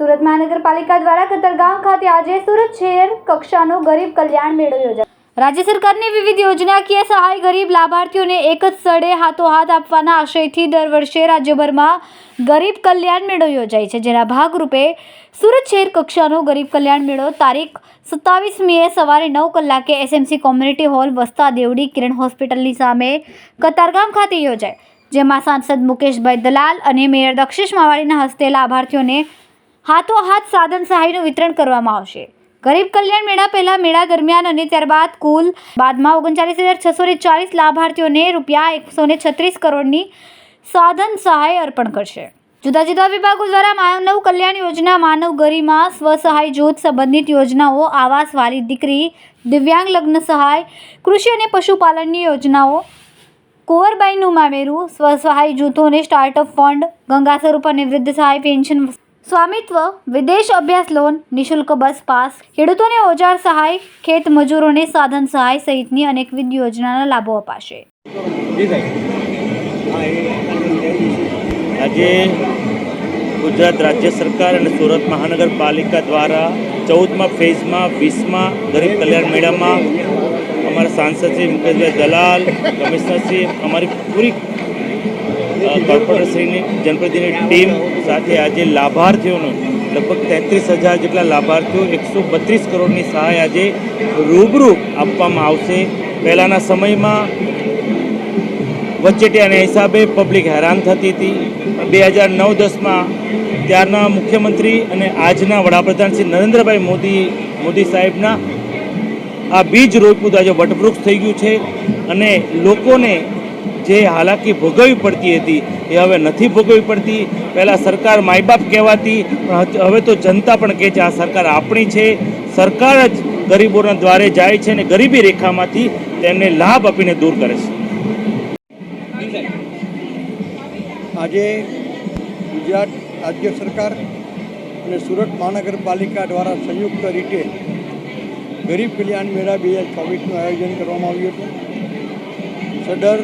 સુરત મહાનગરપાલિકા દ્વારા કતરગામ ખાતે આજે સુરત શહેર કક્ષાનો ગરીબ કલ્યાણ મેળો યોજાયો. રાજ્ય સરકારની વિવિધ યોજનાકીય સહાય ગરીબ લાભાર્થીઓને એક જ સ્થળે હાથોહાથ આપવાના આશયથી દર વર્ષે રાજ્યભરમાં ગરીબ કલ્યાણ મેળો યોજાય છે, જેના ભાગરૂપે સુરત શહેર કક્ષાનો ગરીબ કલ્યાણ મેળો તારીખ સત્તાવીસ મીએ સવારે નવ કલાકે SMC community hall Vasta Devdi Kiran હોસ્પિટલની સામે કતારગામ ખાતે યોજાય, જેમાં સાંસદ મુકેશભાઈ દલાલ અને મેયર દક્ષિશ માવાડીના હસ્તે લાભાર્થીઓને હાથોહાથ સાધન સહાયનું વિતરણ કરવામાં આવશે. ગરીબ કલ્યાણ મેળા પહેલા મેળા દરમિયાન અને ત્યારબાદ કુલ બાદમાં ઓગણચાલીસ હજાર છસો ચાલીસ લાભાર્થીઓને રૂપિયા એકસો ને છત્રીસ કરોડની સાધન સહાય અર્પણ કરશે. જુદા જુદા વિભાગો દ્વારા માનવ કલ્યાણ યોજના, માનવ ગરિમા, સ્વસહાય જૂથ સંબંધિત યોજનાઓ, આવાસ વાલી દીકરી, દિવ્યાંગ લગ્ન સહાય, કૃષિ અને પશુપાલનની યોજનાઓ, કુંવરબાઈનું મામેરું, સ્વસહાય જૂથોને સ્ટાર્ટઅપ ફંડ ગંગા સ્વરૂપ અને વૃદ્ધ સહાય પેન્શન, સ્વામિત્વ, વિદેશ અભ્યાસ લોન નિશુલ્ક બસ પાસ, ખેડૂતોને ઓજાર સહાય, ખેત મજૂરોને સાધન સહાય સહિતની અનેકવિધ યોજનાના લાભો અપાશે. આજે ગુજરાત રાજ્ય સરકાર અને સુરત મહાનગરપાલિકા દ્વારા ચૌદમા ફેઝમાં, વીસમાં ગરીબ કલ્યાણ મેળામાં અમારા સાંસદ શ્રી મુકેશભાઈ દલાલ કમિશનરશ્રી અમારી પૂરી કોર્પોરેટરશ્રીની જનપ્રતિનિધિ ટીમ સાથે આજે લાભાર્થીઓનું લગભગ તેત્રીસ હજાર જેટલા લાભાર્થીઓ એકસો બત્રીસ કરોડની સહાય આજે રૂબરૂ આપવામાં આવશે. પહેલાંના સમયમાં વચેટિયાના હિસાબે પબ્લિક હેરાન થતી હતી. બે હજાર નવ દસમાં ત્યારના મુખ્યમંત્રી અને આજના વડાપ્રધાન શ્રી નરેન્દ્રભાઈ મોદી મોદી સાહેબના આ બીજ રોપ્યું આજે વટવૃક્ષ થઈ ગયું છે અને લોકોને જે હાલાકી ભોગવવી પડતી હતી એ હવે નથી ભોગવવી પડતી. પહેલાં સરકાર માયબાપ કહેવાતી, પણ હવે તો જનતા પણ કહે છે આ સરકાર આપણી છે. સરકાર જ ગરીબોના દ્વારે જાય છે અને ગરીબી રેખામાંથી તેમને લાભ આપીને દૂર કરે છે. આજે ગુજરાત રાજ્ય સરકાર અને સુરત મહાનગરપાલિકા દ્વારા સંયુક્ત રીતે ગરીબ કલ્યાણ મેળા બે હજાર ચોવીસનું આયોજન કરવામાં આવ્યું હતું. સદર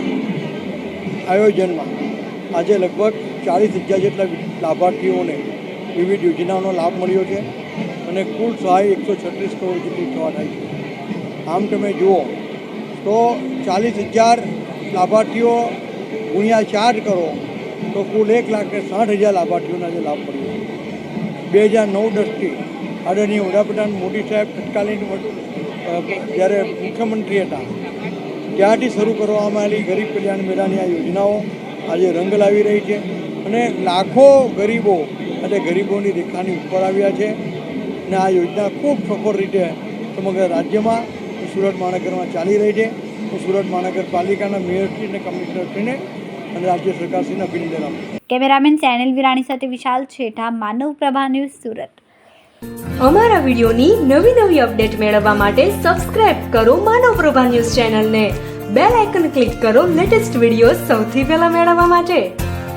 આયોજનમાં આજે લગભગ ચાલીસ હજાર જેટલા લાભાર્થીઓને વિવિધ યોજનાઓનો લાભ મળ્યો છે અને કુલ સહાય એકસો છત્રીસ કરોડ જેટલી થવા થાય છે. આમ તમે જુઓ તો ચાલીસ હજાર લાભાર્થીઓ ગુણ્યા ચાર કરો તો કુલ એક લાખ ને સાઠ હજાર લાભાર્થીઓને આજે લાભ મળ્યો બે હજાર નવ દસથી આદરણીય વડાપ્રધાન મોદી સાહેબ તત્કાલીન જ્યારે મુખ્યમંત્રી હતા, ત્યારથી શરૂ કરવામાં આવેલી ગરીબ કલ્યાણ મેળાની આ યોજનાઓ આજે રંગ લાવી રહી છે અને લાખો ગરીબો અને ગરીબોની રેખાની ઉપર આવ્યા છે. અને આ યોજના ખૂબ સફળ રીતે સમગ્ર રાજ્યમાં સુરત મહાનગરમાં ચાલી રહી છે. હું સુરત મહાનગરપાલિકાના મેયરશ્રી અને કમિશનરશ્રીને અને રાજ્ય સરકારશ્રીને અભિનંદન આપું. કેમેરામેન સેનલ વિરાણી સાથે વિશાલ છેઠા માનવ પ્રભા ન્યૂઝ સુરત. અમારા વિડીયોની નવી નવી અપડેટ મેળવવા માટે સબસ્ક્રાઇબ કરો માનવ પ્રભા ન્યૂઝ ચેનલને. બેલ આઇકન ક્લિક કરો લેટેસ્ટ વીડિયો સૌથી પહેલા મેળવવા માટે.